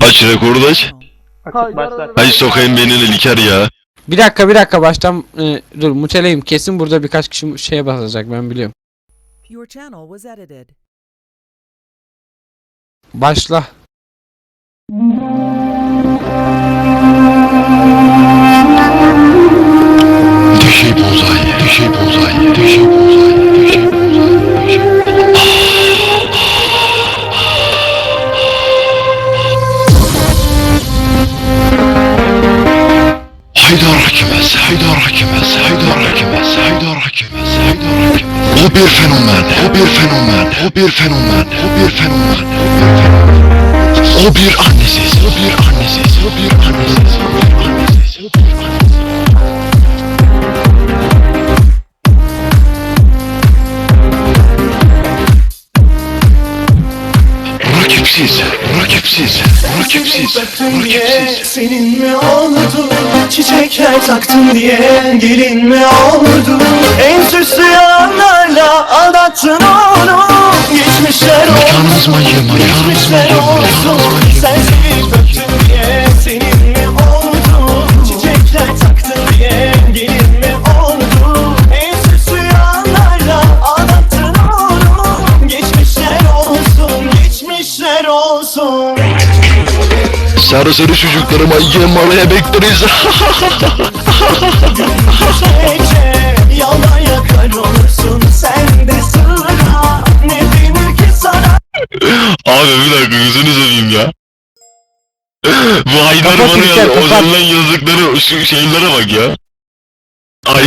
Aç rekoru aç. Açık. Hay sokayım beni liker ya. Bir dakika bir dakika baştan e, dur muteleyim kesin burada birkaç kişi şeye basacak ben biliyorum. Your channel was edited. Başla. Haydar Hakimez, Haydar Hakimez, Haydar Hakimez, Haydar Hakimez, Haydar Hakimez. O bir fenomen, o bir fenomen, o bir fenomen, o bir fenomen, o bir fenomen. O bir annesiz, o bir annesiz, o bir annesiz, o bir annesiz, o bir annesiz. Rakipsiz, rakipsiz, rakipsiz, rakipsiz. senin mi oldu? Çiçekler taktın diye gelin mi oldu? En süslü yanlarla aldattın onu Geçmişler Mekanımız olsun, manyağı, mekanımız geçmişler olsun mekanımız geçmişler olsun Sarı sarı çocuklarıma yemalaya bekleriz. Gece yalan yakar olursun sen de sıra Ne denir ki sana Abi bir dakika gözünü seveyim ya. Bu Haydar bana ya, o senden yazdıkları şu şeylere bak ya. Ay